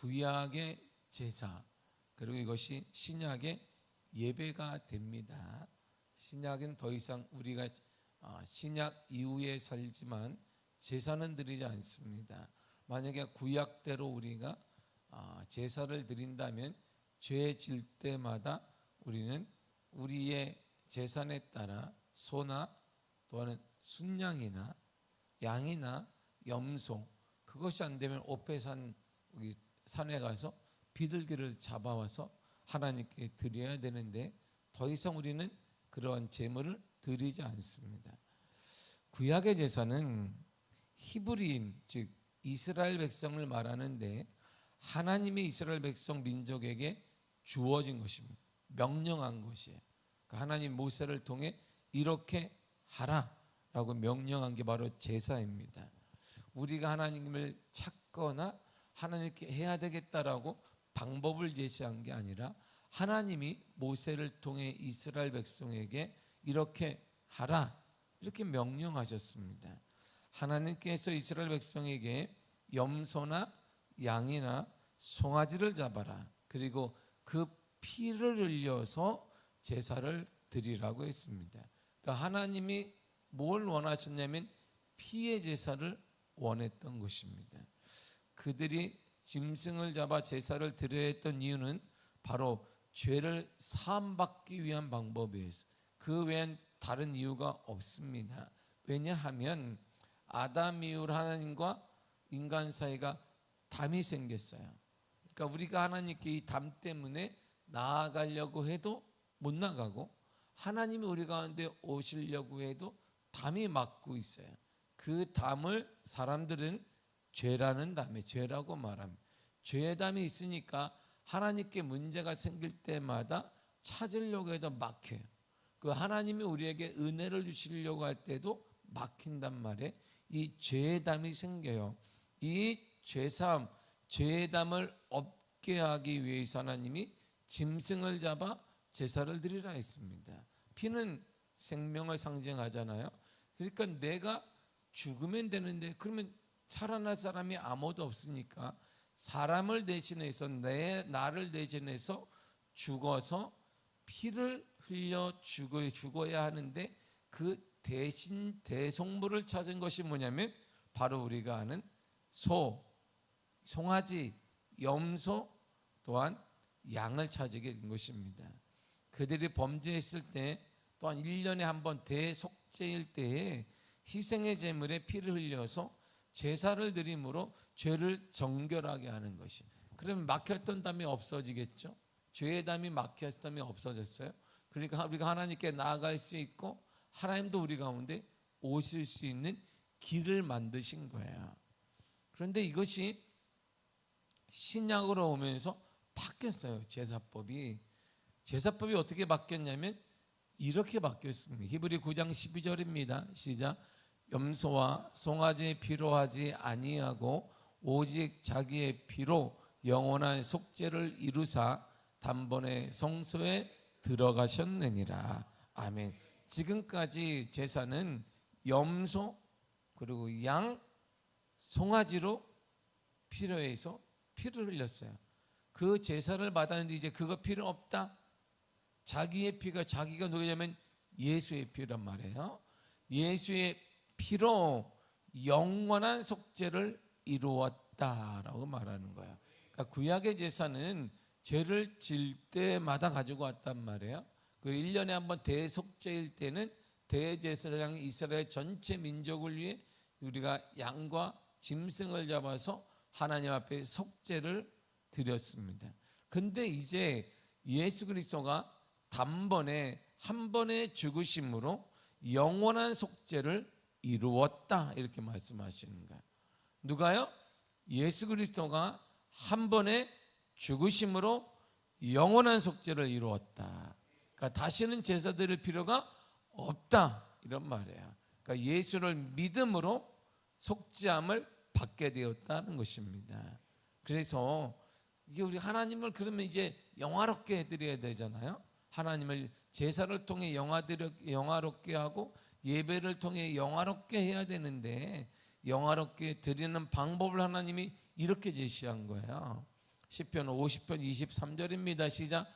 구약의 제사 그리고 이것이 신약의 예배가 됩니다. 신약은 더 이상 우리가 아, 신약 이후에 살지만 제사는 드리지 않습니다. 만약에 구약대로 우리가 아, 제사를 드린다면 죄 질 때마다 우리는 우리의 재산에 따라 소나 또는 순양이나 양이나 염소 그것이 안 되면 오페산 산에 가서 비둘기를 잡아와서 하나님께 드려야 되는데 더 이상 우리는 그러한 제물을 드리지 않습니다. 구약의 제사는 히브리인 즉 이스라엘 백성을 말하는데 하나님이 이스라엘 백성 민족에게 주어진 것입니다. 명령한 것이에요. 그러니까 하나님 모세를 통해 이렇게 하라라고 명령한 게 바로 제사입니다. 우리가 하나님을 찾거나 하나님께 해야 되겠다라고 방법을 제시한 게 아니라 하나님이 모세를 통해 이스라엘 백성에게 이렇게 하라 이렇게 명령하셨습니다. 하나님께서 이스라엘 백성에게 염소나 양이나 송아지를 잡아라. 그리고 그 피를 흘려서 제사를 드리라고 했습니다. 그러니까 하나님이 뭘 원하셨냐면 피의 제사를 원했던 것입니다. 그들이 짐승을 잡아 제사를 드려야 했던 이유는 바로 죄를 사함받기 위한 방법이었어요. 그 외엔 다른 이유가 없습니다. 왜냐하면 아담 이후 하나님과 인간 사이가 담이 생겼어요. 그러니까 우리가 하나님께 이 담 때문에 나아가려고 해도 못 나가고 하나님이 우리 가운데 오시려고 해도 담이 막고 있어요. 그 담을 사람들은 죄라는 담에 죄라고 말합니다. 죄의 담이 있으니까 하나님께 문제가 생길 때마다 찾으려고 해도 막혀요. 그 하나님이 우리에게 은혜를 주시려고 할 때도 막힌단 말에 이 죄의 담이 생겨요. 이 죄사함, 죄의 담을 없게 하기 위해서 하나님이 짐승을 잡아 제사를 드리라 했습니다. 피는 생명을 상징하잖아요. 그러니까 내가 죽으면 되는데 그러면 살아날 사람이 아무도 없으니까 사람을 대신해서 내 나를 대신해서 죽어서 피를 흘려 죽어 죽어야 하는데 그 대신 대속물을 찾은 것이 뭐냐면 바로 우리가 아는 소, 송아지, 염소 또한 양을 찾게 된 것입니다. 그들이 범죄했을 때 또한 1년에 한 번 대속죄일 때에 희생의 제물에 피를 흘려서 제사를 드림으로 죄를 정결하게 하는 것이. 그러면 막혔던 담이 없어지겠죠. 죄의 담이 막혔다면 없어졌어요. 그러니까 우리가 하나님께 나아갈 수 있고 하나님도 우리 가운데 오실 수 있는 길을 만드신 거예요. 그런데 이것이 신약으로 오면서 바뀌었어요. 제사법이. 제사법이 어떻게 바뀌었냐면 이렇게 바뀌었습니다. 히브리 9장 12절입니다. 시작. 염소와 송아지의 피로 하지 아니하고 오직 자기의 피로 영원한 속죄를 이루사 단번에 성소에 들어가셨느니라. 아멘. 지금까지 제사는 염소 그리고 양 송아지로 필요해서 피를 흘렸어요. 그 제사를 받았는데 이제 그거 필요 없다. 자기의 피가 자기가 누구냐면 예수의 피란 말이에요. 예수의 피로 영원한 속죄를 이루었다라고 말하는 거예요. 그러니까 구약의 제사는 죄를 질 때마다 가지고 왔단 말이에요. 그 1년에 한 번 대속죄일 때는 대제사장 이스라엘 전체 민족을 위해 우리가 양과 짐승을 잡아서 하나님 앞에 속죄를 드렸습니다. 근데 이제 예수 그리스도가 단번에 한 번의 죽으심으로 영원한 속죄를 이루었다 이렇게 말씀하시는 거예요. 누가요? 예수 그리스도가 한 번의 죽으심으로 영원한 속죄를 이루었다. 그러니까 다시는 제사 드릴 필요가 없다 이런 말이에요. 그러니까 예수를 믿음으로 속죄함을 받게 되었다는 것입니다. 그래서 이게 우리 하나님을 그러면 이제 영화롭게 해드려야 되잖아요. 하나님을 제사를 통해 영화롭게 하고 예배를 통해 영화롭게 해야 되는데 영화롭게 드리는 방법을 하나님이 이렇게 제시한 거예요. 시편 50편 23절입니다. 시작.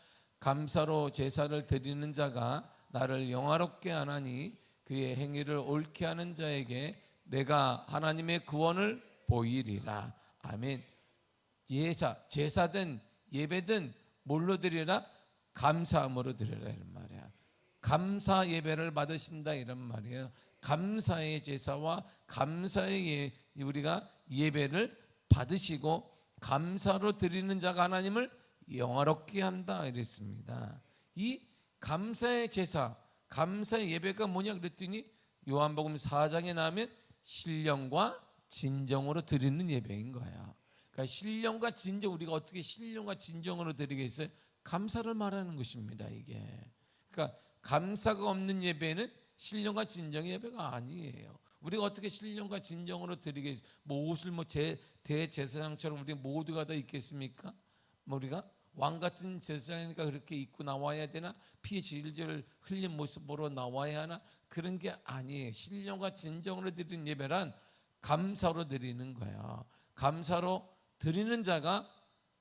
감사로 제사를 드리는 자가 나를 영화롭게 하나니 그의 행위를 옳게 하는 자에게 내가 하나님의 구원을 보이리라. 아멘. 예사, 제사든 예배든 뭘로 드리라? 감사함으로 드리라 이런 말이야. 감사 예배를 받으신다 이런 말이에요. 감사의 제사와 감사의 예, 우리가 예배를 받으시고 감사로 드리는 자가 하나님을 영화롭게 한다 이랬습니다. 이 감사의 제사, 감사의 예배가 뭐냐 그랬더니 요한복음 4장에 나오면 신령과 진정으로 드리는 예배인 거야. 그러니까 신령과 진정 우리가 어떻게 신령과 진정으로 드리겠어요? 감사를 말하는 것입니다. 이게. 그러니까 감사가 없는 예배는 신령과 진정의 예배가 아니에요. 우리가 어떻게 신령과 진정으로 드리겠어요? 뭐 옷을 뭐 제 대제사장처럼 우리 모두가 다 있겠습니까? 뭐 우리가 왕 같은 제사장이니까 그렇게 입고 나와야 되나? 피 질질 흘린 모습으로 나와야 하나? 그런 게 아니에요. 신령과 진정으로 드리는 예배란 감사로 드리는 거야. 감사로 드리는 자가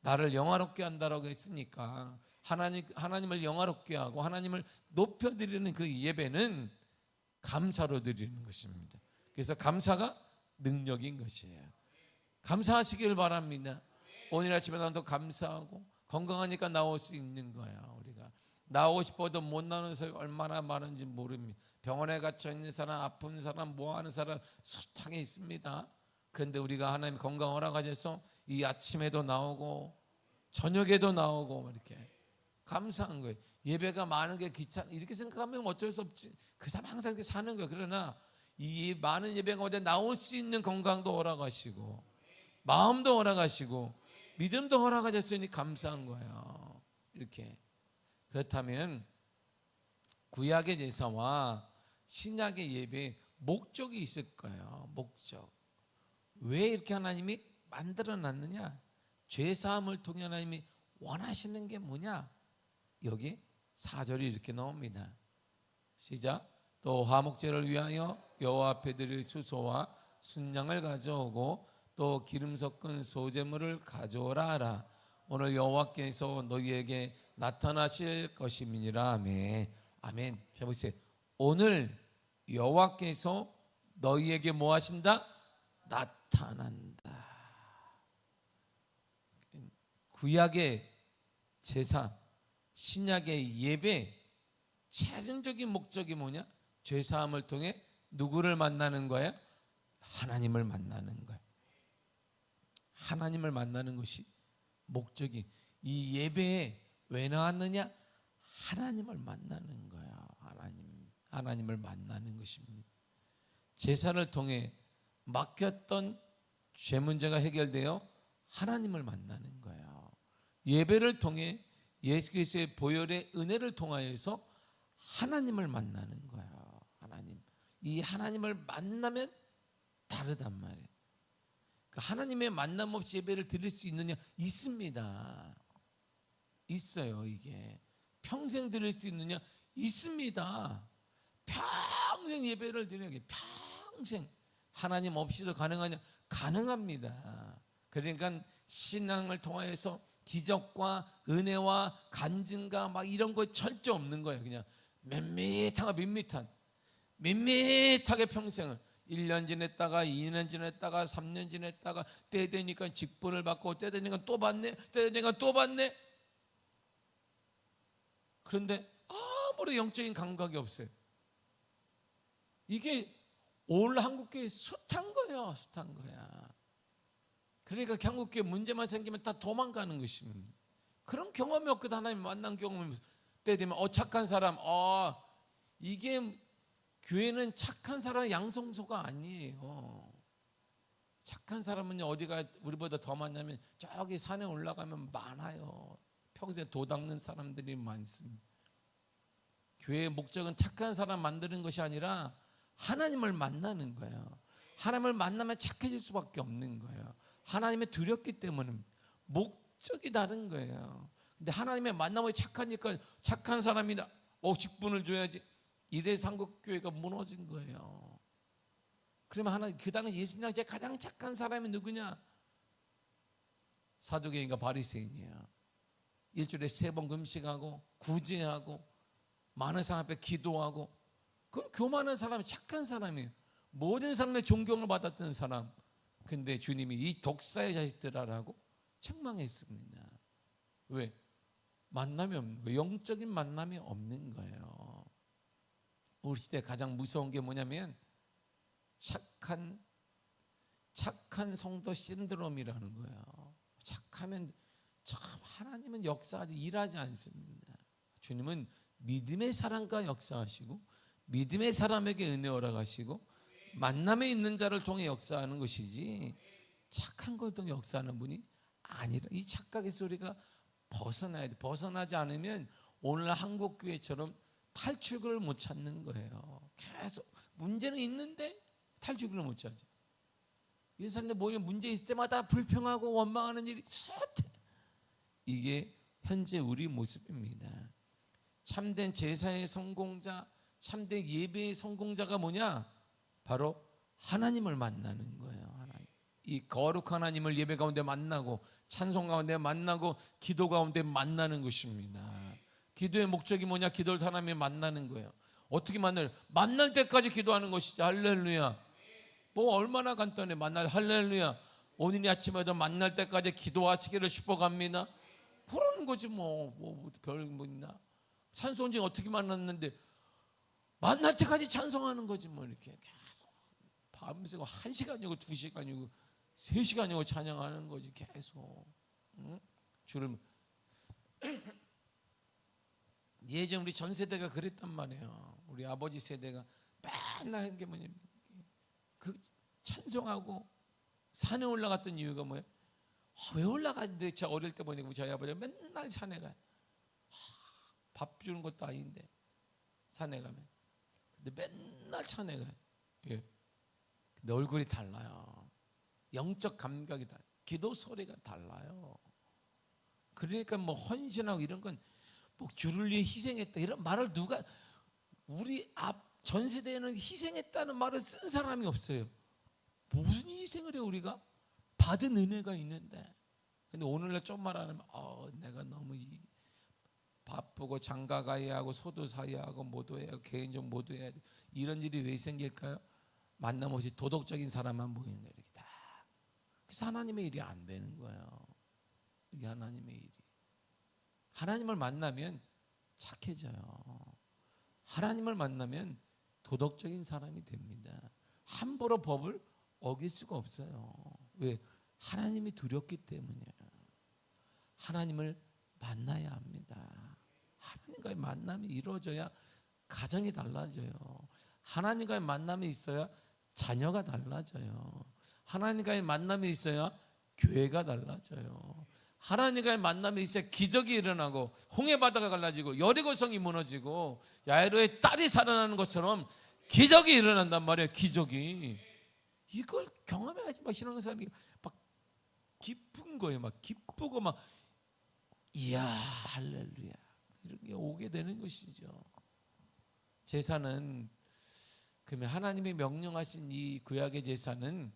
나를 영화롭게 한다라고 했으니까 하나님 하나님을 영화롭게 하고 하나님을 높여 드리는 그 예배는 감사로 드리는 것입니다. 그래서 감사가 능력인 것이에요. 감사하시길 바랍니다. 오늘 아침에 나도 감사하고 건강하니까 나올 수 있는 거야 우리가 나오고 싶어도 못 나오는 사람이 얼마나 많은지 모릅니다. 병원에 갇혀 있는 사람, 아픈 사람, 뭐 하는 사람 숱하게 있습니다. 그런데 우리가 하나님 건강 허락하셔서 이 아침에도 나오고 저녁에도 나오고 이렇게 감사한 거예요. 예배가 많은 게 귀찮 이렇게 생각하면 어쩔 수 없지. 그 사람 항상 이렇게 사는 거예요. 그러나 이 많은 예배가 어디 나올 수 있는 건강도 허락하시고 마음도 허락하시고 믿음도 허락하셨으니 감사한 거예요. 이렇게 그렇다면 구약의 제사와 신약의 예배에 목적이 있을 거예요. 목적. 왜 이렇게 하나님이 만들어 놨느냐? 죄 사함을 통해 하나님이 원하시는 게 뭐냐? 여기 4절이 이렇게 나옵니다. 시작. 또 화목제를 위하여 여호와 앞에 드릴 수소와 순양을 가져오고 또 기름 섞은 소제물을 가져오라 하라. 오늘 여호와께서 너희에게 나타나실 것임이니라. 아멘. 아멘. 해보세요. 오늘 여호와께서 너희에게 뭐 하신다? 나타난다. 구약의 제사, 신약의 예배 최종적인 목적이 뭐냐? 죄 사함을 통해 누구를 만나는 거야? 하나님을 만나는 거야. 하나님을 만나는 것이 목적이 이 예배에 왜 나왔느냐? 하나님을 만나는 거야. 하나님, 하나님을 만나는 것입니다. 제사를 통해 막혔던 죄 문제가 해결되어 하나님을 만나는 거예요. 예배를 통해 예수 그리스도의 보혈의 은혜를 통하여서 하나님을 만나는 거예요. 하나님. 이 하나님을 만나면 다르단 말이에요. 그 하나님의 만남 없이 예배를 드릴 수 있느냐? 있습니다. 있어요, 이게. 평생 드릴 수 있느냐? 있습니다. 평생 예배를 드려야 평생 하나님 없이도 가능하냐? 가능합니다. 그러니까 신앙을 통하여서 기적과 은혜와 간증과 막 이런 거 철저 없는 거예요. 그냥 밋밋하고 밋밋한. 밋밋하게 평생을. 1년 지냈다가 2년 지냈다가 3년 지냈다가 때 되니까 직분을 받고 때 되니까 또 받네 때 되니까 또 받네. 그런데 아무리 영적인 감각이 없어요. 이게 올 한국교회 숱한 거예요 숱한 거야 그러니까 한국교회 문제만 생기면 다 도망가는 것입니다 그런 경험이 없거든 하나님 만난 경험이 때 되면 어 착한 사람 어 이게 교회는 착한 사람 양성소가 아니에요. 착한 사람은 어디가 우리보다 더 많냐면 저기 산에 올라가면 많아요. 평소에 도 닦는 사람들이 많습니다. 교회의 목적은 착한 사람 만드는 것이 아니라 하나님을 만나는 거예요. 하나님을 만나면 착해질 수밖에 없는 거예요. 하나님의 두렵기 때문에 목적이 다른 거예요. 근데 하나님의 만남을 착하니까 착한 사람이나 어 직분을 줘야지 이래 상국교회가 무너진 거예요. 그러면 하나 그 당시 예수님 당시에 가장 착한 사람이 누구냐? 사두개인가 바리새인이야. 일주일에 세 번 금식하고 구제하고 많은 사람 앞에 기도하고 그건 교만한 사람이 착한 사람이에요. 모든 사람의 존경을 받았던 사람. 근데 주님이 이 독사의 자식들아라고 책망했습니다. 왜? 만남이 없는 거예요. 영적인 만남이 없는 거예요. 우리 시대 가장 무서운 게 뭐냐면 착한 착한 성도 신드롬이라는 거예요. 착하면 참 하나님은 역사하지 일하지 않습니다. 주님은 믿음의 사랑과 역사하시고 믿음의 사람에게 은혜 허락하시고 만남에 있는 자를 통해 역사하는 것이지 착한 것도 역사하는 분이 아니라 이 착각에서 우리가 벗어나야 돼. 벗어나지 않으면 오늘 한국 교회처럼 탈출구를 못 찾는 거예요. 계속 문제는 있는데 탈출구를 못 찾아. 이 사람들 모이면 문제 있을 때마다 불평하고 원망하는 일이 쏟아. 이게 현재 우리 모습입니다. 참된 제사의 성공자, 참된 예배의 성공자가 뭐냐? 바로 하나님을 만나는 거예요. 하나님. 이 거룩한 하나님을 예배 가운데 만나고 찬송 가운데 만나고 기도 가운데 만나는 것입니다. 기도의 목적이 뭐냐? 기도를 하나님을 만나는 거예요. 어떻게 만나요? 만날 때까지 기도하는 것이지. 할렐루야. 뭐 얼마나 간단해. 만날 할렐루야. 오늘 아침에도 만날 때까지 기도하시기를 축복합니다. 그러는 거지 뭐. 뭐별뭐 있나. 찬송지 어떻게 만났는데 만날 때까지 찬송하는 거지 뭐 이렇게 밤새고 한 시간이고 두 시간이고 세 시간이고 찬양하는 거지 계속 응? 주를 예전 우리 전 세대가 그랬단 말이에요. 우리 아버지 세대가 맨날 하는 게 뭐냐면 그 찬송하고 산에 올라갔던 이유가 뭐예요? 아, 왜 올라갔는데 제가 어릴 때 보니까 저희 아버지가 맨날 산에 가요. 아, 밥 주는 것도 아닌데 산에 가면 근데 맨날 산에 가요. 예. 근데 얼굴이 달라요. 영적 감각이 달. 기도 소리가 달라요. 그러니까 뭐 헌신하고 이런 건 뭐 주를 위해 희생했다 이런 말을 누가 우리 앞 전 세대에는 희생했다는 말을 쓴 사람이 없어요. 무슨 희생을 해 우리가 받은 은혜가 있는데. 근데 오늘날 좀 말하면 어 내가 너무 이- 바쁘고 장가 가야 하고 소도 사야 하고 모도 해야 개인적 모도 해야 돼. 이런 일이 왜 생길까요? 만남 없이 도덕적인 사람만 모이는 거예요. 이렇게 다. 그래서 하나님의 일이 안 되는 거예요. 이게 하나님의 일이. 하나님을 만나면 착해져요. 하나님을 만나면 도덕적인 사람이 됩니다. 함부로 법을 어길 수가 없어요. 왜? 하나님이 두렵기 때문이에요. 하나님을 만나야 합니다. 하나님과의 만남이 이루어져야 가정이 달라져요. 하나님과의 만남이 있어야 자녀가 달라져요. 하나님과의 만남이 있어야 교회가 달라져요. 하나님과의 만남이 있어야 기적이 일어나고 홍해 바다가 갈라지고 여리고성이 무너지고 야이로의 딸이 살아나는 것처럼 기적이 일어난단 말이에요. 기적이 이걸 경험해야지 막 신앙생활이 막 기쁜 거예요. 막 기쁘고 막 이야 할렐루야 이런 게 오게 되는 것이죠. 제사는 그러면 하나님이 명령하신 이 구약의 제사는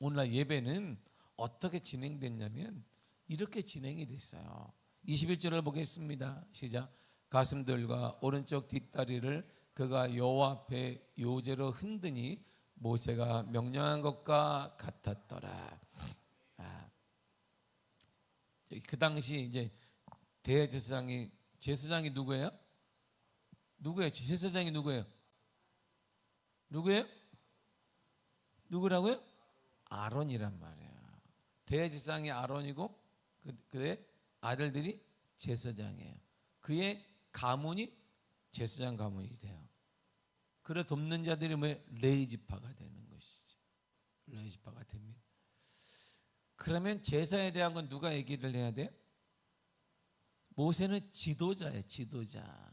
오늘날 예배는 어떻게 진행됐냐면 이렇게 진행이 됐어요. 21절을 보겠습니다. 시작. 가슴들과 오른쪽 뒷다리를 그가 여호와 앞에 요제로 흔드니 모세가 명령한 것과 같았더라. 아, 그 당시 이제 대제사장이 제사장이 누구예요? 누구예요? 제사장이 누구예요? 누구예요? 누구라고요? 아론이란 말이에요. 대제사장이 아론이고 그, 그의 아들들이 제사장이에요. 그의 가문이 제사장 가문이 돼요. 그를 돕는 자들이 뭐 레이 지파가 되는 것이죠. 레이 지파가 됩니다. 그러면 제사에 대한 건 누가 얘기를 해야 돼? 모세는 지도자예요, 지도자.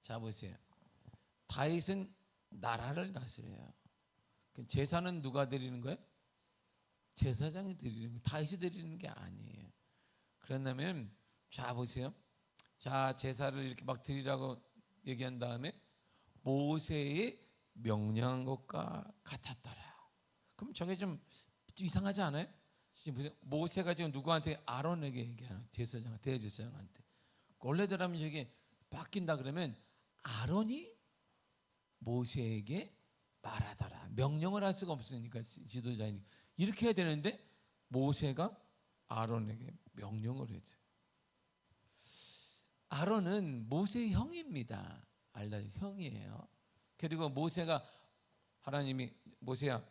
자 보세요. 다윗은 나라를 다스려요. 그 제사는 누가 드리는 거예요? 제사장이 드리는 거예요. 다윗이 드리는 게 아니에요. 그런다면 자 보세요. 자 제사를 이렇게 막 드리라고 얘기한 다음에 모세의 명령한 것과 같았더라. 그럼 저게 좀 이상하지 않아요? 지금. 모세가 지금 누구한테 아론에게 얘기하는 제사장 대제사장한테 원래대로면 저게 바뀐다 그러면 아론이 모세에게 말하더라 명령을 할 수가 없으니까 지- 지도자이니 이렇게 해야 되는데 모세가 아론에게 명령을 했죠. 아론은 모세의 형입니다. 알다 형이에요. 그리고 모세가 하나님이 모세야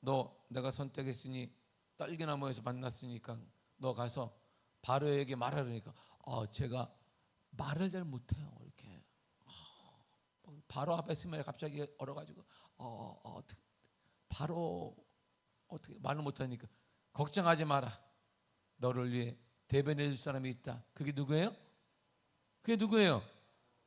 너 내가 선택했으니 딸기나무에서 만났으니까 너 가서 바로에게 말하려니까 어 제가 말을 잘 못해요 이렇게 어, 바로 앞에 있으면 갑자기 얼어가지고 어, 어 어떻게 바로 어떻게 말을 못하니까 걱정하지 마라 너를 위해 대변해 줄 사람이 있다 그게 누구예요? 그게 누구예요?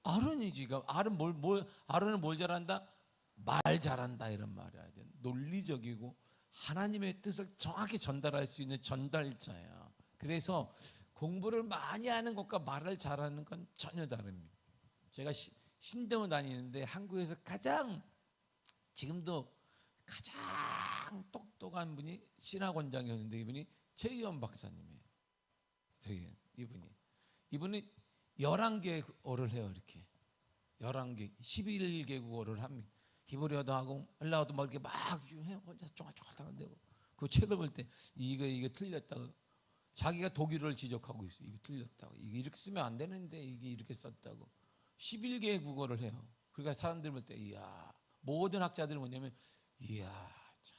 아론이지. 아론 뭘, 뭘 아론은 뭘 잘한다? 말 잘한다 이런 말이야. 논리적이고 하나님의 뜻을 정확히 전달할 수 있는 전달자야. 그래서 공부를 많이 하는 것과 말을 잘하는 건 전혀 다릅니다. 제가 시- 신대원 다니는데 한국에서 가장 지금도 가장 똑똑한 분이 신학원장이었는데 이분이 최의원 박사님이에요. 되게 이분이 이분이 11개월을 해요, 이렇게. 11개, 11개국어를 합니다. 히브리어도 하고 헬라어도 막 이렇게 막 해요. 혼자 쫑알쫑알 하는데고. 그 책을 볼 때 이거 이거 틀렸다고 자기가 독일어를 지적하고 있어요. 이거 틀렸다고. 이게 이렇게 쓰면 안 되는데 이게 이렇게 썼다고. 11개의 국어를 해요. 그러니까 사람들 볼 때 이야 모든 학자들은 뭐냐면 이야 참.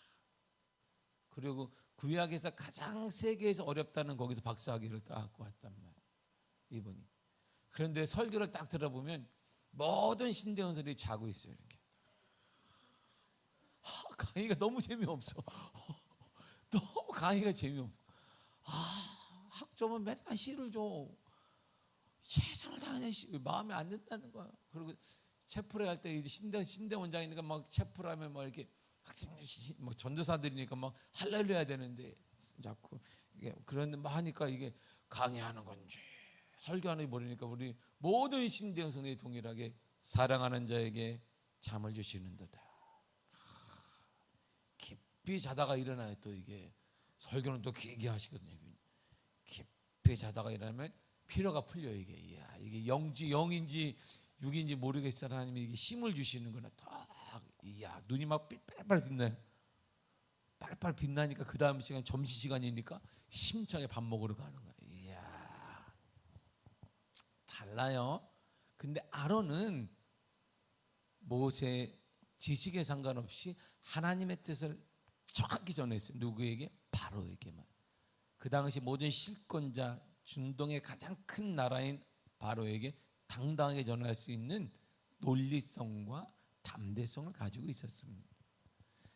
그리고 구약에서 가장 세계에서 어렵다는 거기서 박사학위를 따갖고 왔단 말이에요. 이분이. 그런데 설교를 딱 들어보면 모든 신대원들이 자고 있어요. 이렇게. 하, 강의가 너무 재미없어. 너무 강의가 재미없어. 아, 학점은 맨날 시를 줘. 당하냐 시 마음에 안 든다는 거야. 그리고 체프를 할때 신대 신대 원장이니까 막 체프라면 막 이렇게 학생들 시- 막 전도사들이니까 막 할렐루야 해야 되는데 자꾸 이게 그런데 막 하니까 이게 강의하는 건지 설교하는 게 모르니까 우리 모든 신대 성이 동일하게 사랑하는 자에게 잠을 주시는도다. 깊이 자다가 일어나요 또 이게 설교는 또 길게 하시거든요. 깊이 자다가 일어나면 피로가 풀려 이게 이야 이게 영지 영인지 육인지 모르겠어 하나님이 이게 힘을 주시는구나 딱 이야 눈이 막 빨빨 빛나요. 빨빨 빛나니까 그 다음 시간 점심 시간이니까 힘차게 밥 먹으러 가는 거야. 이야 달라요. 근데 아론은 모세 지식에 상관없이 하나님의 뜻을 정확히 전했어요. 누구에게? 바로에게만. 그 당시 모든 실권자 중동의 가장 큰 나라인 바로에게 당당하게 전할 수 있는 논리성과 담대성을 가지고 있었습니다.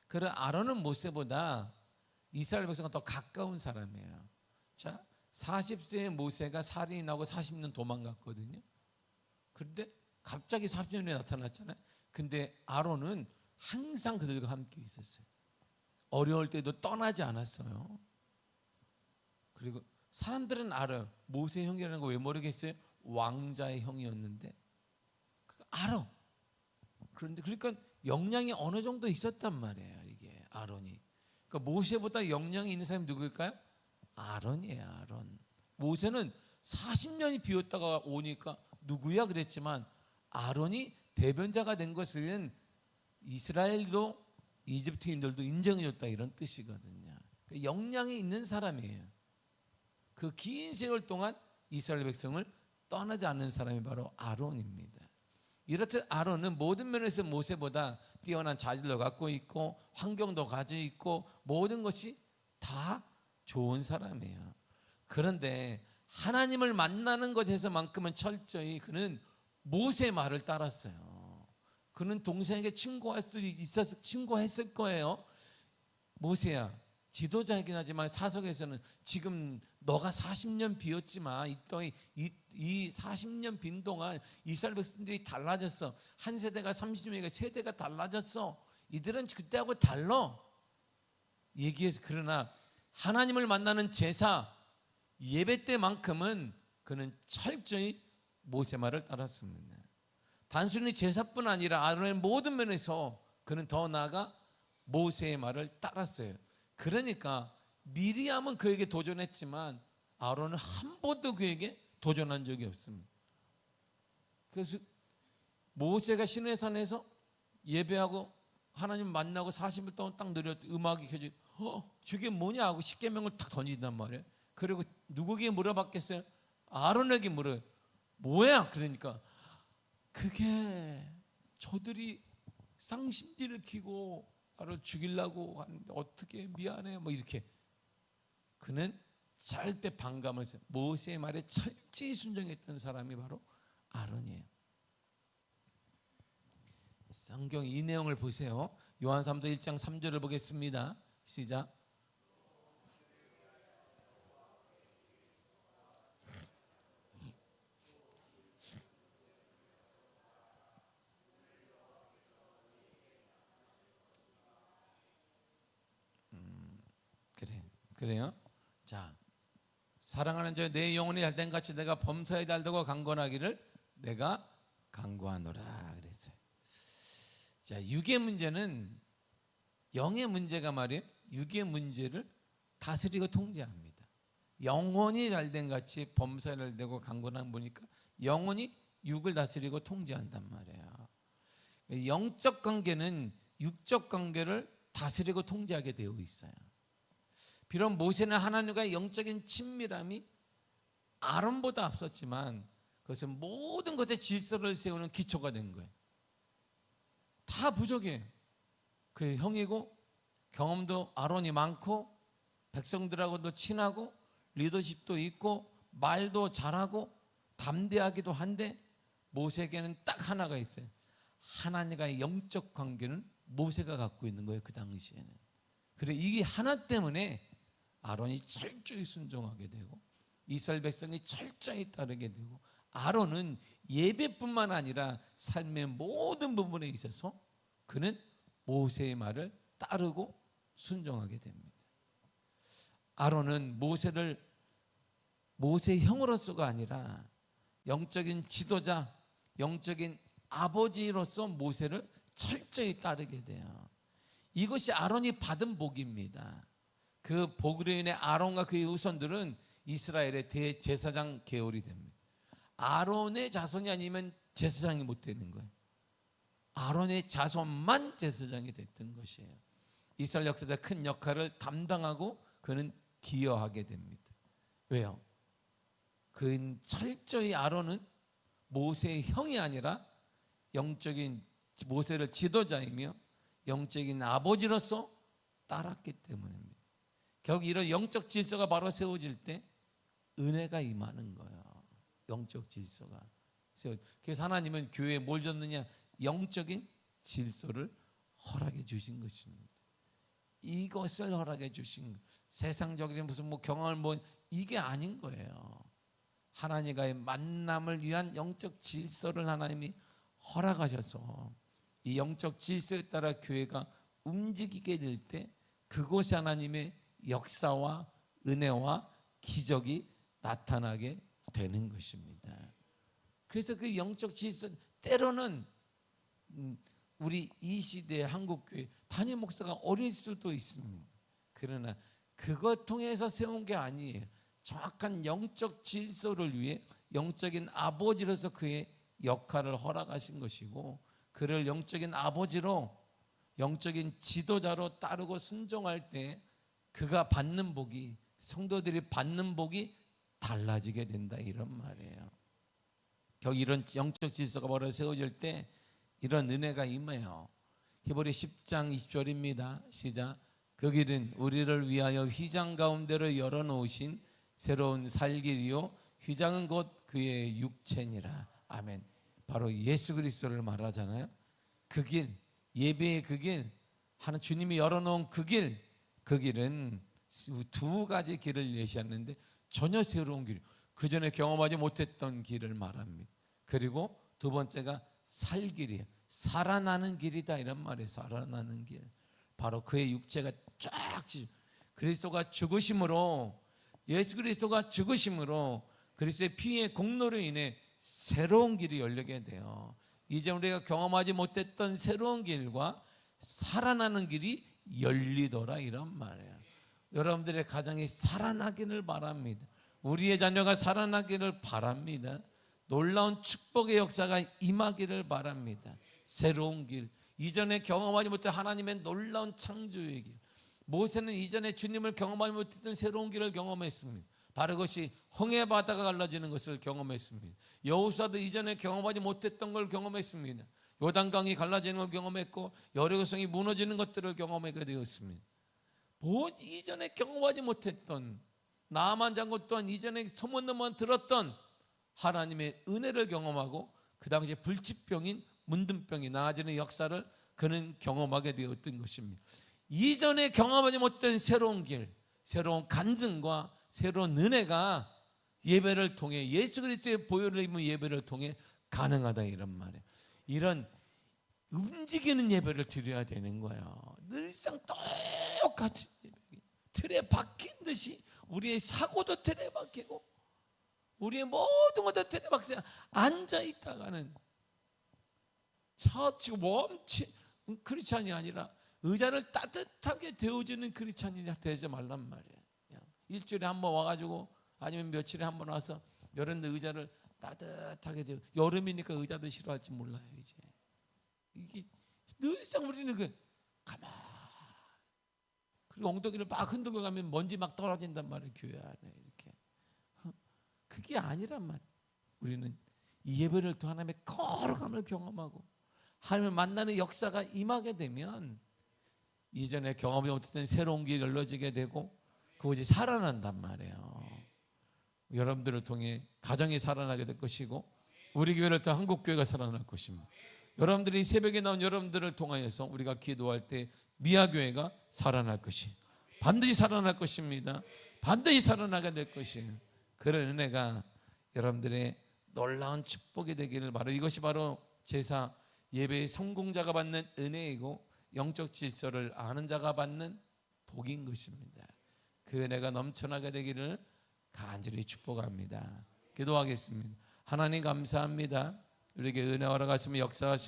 그러 아론은 모세보다 이스라엘 백성과 더 가까운 사람이에요. 자, 40세의 모세가 살인이 나고 40년 도망갔거든요. 그런데 갑자기 40년에 나타났잖아요. 근데 아론은 항상 그들과 함께 있었어요. 어려울 때도 떠나지 않았어요. 그리고 사람들은 알아요. 모세 형이라는 거 왜 모르겠어요? 왕자의 형이었는데 알아. 그런데 그러니까 역량이 어느 정도 있었단 말이에요. 이게 아론이. 그러니까 모세보다 역량이 있는 사람이 누구일까요? 아론이에요. 아론. 모세는 40년이 비었다가 오니까 누구야 그랬지만 아론이 대변자가 된 것은 이스라엘도 이집트인들도 인정해줬다 이런 뜻이거든요. 그러니까 역량이 있는 사람이에요. 그 긴 세월 동안 이스라엘 백성을 떠나지 않는 사람이 바로 아론입니다. 이렇듯 아론은 모든 면에서 모세보다 뛰어난 자질도 갖고 있고 환경도 가지고 있고 모든 것이 다 좋은 사람이에요. 그런데 하나님을 만나는 것에서만큼은 철저히 그는 모세의 말을 따랐어요. 그는 동생에게 친구할 수도 있었 친구했을 거예요. 모세야, 지도자이긴 하지만 사석에서는 지금 너가 40년 비었지만 이 땅이 이, 이 40년 빈 동안 이스라엘 백성들이 달라졌어. 한 세대가 30년이니까 세대가 달라졌어. 이들은 그때하고 달라. 얘기해서 그러나 하나님을 만나는 제사 예배 때만큼은 그는 철저히 모세 말을 따랐습니다. 단순히 제사뿐 아니라 아론의 모든 면에서 그는 더 나아가 모세의 말을 따랐어요. 그러니까 미리암은 그에게 도전했지만 아론은 한 번도 그에게 도전한 적이 없습니다. 그래서 모세가 시내 산에서 예배하고 하나님 만나고 40일 동안 딱 느렸 음악이 켜지. 어, 저게 뭐냐 하고 십계명을 탁 던진단 말이에요. 그리고 누구에게 물어봤겠어요? 아론에게 물어요. 뭐야? 그러니까 그게 저들이 쌍심지를 키고 나를 죽이려고 하는데 어떻게 미안해 뭐 이렇게 그는 절대 반감을 했어요. 모세의 말에 철저히 순종했던 사람이 바로 아론이에요. 성경 이 내용을 보세요. 요한 3도 1장 3절을 보겠습니다. 시작. 음, 그래 그래요. 자 사랑하는 저내 영혼이 잘된 같이 내가 범사에 잘되고 강건하기를 내가 강구하노라 그랬어요. 자 육의 문제는 영의 문제가 말이에요. 육의 문제를 다스리고 통제합니다. 영혼이 잘된 같이 범사에 잘되고 강건한 보니까 영혼이 육을 다스리고 통제한단 말이에요. 영적 관계는 육적 관계를 다스리고 통제하게 되어 있어요. 비록 모세는 하나님과의 영적인 친밀함이 아론보다 앞섰지만 그것은 모든 것의 질서를 세우는 기초가 된 거예요. 다 부족해요. 그 형이고 경험도 아론이 많고 백성들하고도 친하고 리더십도 있고 말도 잘하고 담대하기도 한데 모세에게는 딱 하나가 있어요. 하나님과의 영적 관계는 모세가 갖고 있는 거예요. 그 당시에는. 그래 이게 하나 때문에 아론이 철저히 순종하게 되고 이스라엘 백성이 철저히 따르게 되고 아론은 예배뿐만 아니라 삶의 모든 부분에 있어서 그는 모세의 말을 따르고 순종하게 됩니다. 아론은 모세를 모세의 형으로서가 아니라 영적인 지도자, 영적인 아버지로서 모세를 철저히 따르게 돼요. 이것이 아론이 받은 복입니다. 그 복으로 인해 아론과 그의 후손들은 이스라엘의 대제사장 계열이 됩니다. 아론의 자손이 아니면 제사장이 못 되는 거예요. 아론의 자손만 제사장이 됐던 것이에요. 이스라엘 역사적 큰 역할을 담당하고 그는 기여하게 됩니다. 왜요? 그 철저히 아론은 모세의 형이 아니라 영적인 모세를 지도자이며 영적인 아버지로서 따랐기 때문입니다. 결국 이런 영적 질서가 바로 세워질 때 은혜가 임하는 거예요. 영적 질서가. 그래서 하나님은 교회에 뭘 줬느냐? 영적인 질서를 허락해 주신 것입니다. 이것을 허락해 주신 세상적인 무슨 뭐 경험을 뭐 이게 아닌 거예요. 하나님과의 만남을 위한 영적 질서를 하나님이 허락하셔서 이 영적 질서에 따라 교회가 움직이게 될 때 그곳에 하나님의 역사와 은혜와 기적이 나타나게 되는 것입니다. 그래서 그 영적 질서 때로는 음, 우리 이 시대 한국 교회 단임 목사가 어릴 수도 있습니다. 그러나 그것 통해서 세운 게 아니에요. 정확한 영적 질서를 위해 영적인 아버지로서 그의 역할을 허락하신 것이고 그를 영적인 아버지로 영적인 지도자로 따르고 순종할 때 그가 받는 복이 성도들이 받는 복이 달라지게 된다 이런 말이에요. 결국 이런 영적 질서가 바로 세워질 때 이런 은혜가 임해요. 히브리 10장 20절입니다. 시작. 그 길은 우리를 위하여 휘장 가운데로 열어놓으신 새로운 살길이요 휘장은 곧 그의 육체니라. 아멘. 바로 예수 그리스도를 말하잖아요. 그 길, 예배의 그 길, 하는 주님이 열어놓은 그 길, 그 길은 두 가지 길을 예시하는데 전혀 새로운 길, 그 전에 경험하지 못했던 길을 말합니다. 그리고 두 번째가 살 길이에요. 살아나는 길이다 이런 말이에요. 살아나는 길. 바로 그의 육체가 쫙 찢. 그리스도가 죽으심으로 예수 그리스도가 죽으심으로 그리스도의 피의 공로로 인해 새로운 길이 열리게 돼요. 이제 우리가 경험하지 못했던 새로운 길과 살아나는 길이 열리더라 이런 말이에요. 여러분들의 가정이 살아나기를 바랍니다. 우리의 자녀가 살아나기를 바랍니다. 놀라운 축복의 역사가 임하기를 바랍니다. 새로운 길, 이전에 경험하지 못한 하나님의 놀라운 창조의 길. 모세는 이전에 주님을 경험하지 못했던 새로운 길을 경험했습니다. 바로 그것이 홍해 바다가 갈라지는 것을 경험했습니다. 여호수아도 이전에 경험하지 못했던 걸 경험했습니다. 요단강이 갈라지는 걸 경험했고 여리고성이 무너지는 것들을 경험하게 되었습니다. 뭐 이전에 경험하지 못했던 나만 장군 또한 이전에 소문만 들었던 하나님의 은혜를 경험하고 그 당시에 불치병인 문둥병이 나아지는 역사를 그는 경험하게 되었던 것입니다. 이전에 경험하지 못한 새로운 길, 새로운 간증과 새로운 은혜가 예배를 통해 예수 그리스도의 보혈을 입은 예배를 통해 가능하다 이런 말이에요. 이런 움직이는 예배를 드려야 되는 거예요. 늘상 똑같이. 틀에 박힌 듯이 우리의 사고도 틀에 박히고 우리의 모든 것도 틀에 박혀 앉아 있다가는 처치고 멈치 크리스찬이 아니라 의자를 따뜻하게 데워주는 크리스찬이 되지 말란 말이에요. 일주일에 한 번 와가지고 아니면 며칠에 한 번 와서 데 의자를 따뜻하게 데워. 여름이니까 의자도 싫어할지 몰라요 이제. 이게 늘상 우리는 그 가만 그리고 엉덩이를 막 흔들고 가면 먼지 막 떨어진단 말이에요 교회 안에 이렇게 그게 아니란 말 우리는 이 예배를 통해 하나님의 거룩함을 경험하고 하나님을 만나는 역사가 임하게 되면 이전에 경험이 못했던 새로운 길이 열려지게 되고 그것이 살아난단 말이에요 여러분들을 통해 가정이 살아나게 될 것이고 우리 교회를 통해 한국 교회가 살아날 것입니다 여러분들이 새벽에 나온 여러분들을 통하여서 우리가 기도할 때 미아 교회가 살아날 것이 반드시 살아날 것입니다. 반드시 살아나게 될 것이에요. 그런 은혜가 여러분들의 놀라운 축복이 되기를 바로 이것이 바로 제사 예배의 성공자가 받는 은혜이고 영적 질서를 아는 자가 받는 복인 것입니다. 그 은혜가 넘쳐나게 되기를 간절히 축복합니다. 기도하겠습니다. 하나님 감사합니다. 우리에게 은혜와 가시면 역사하시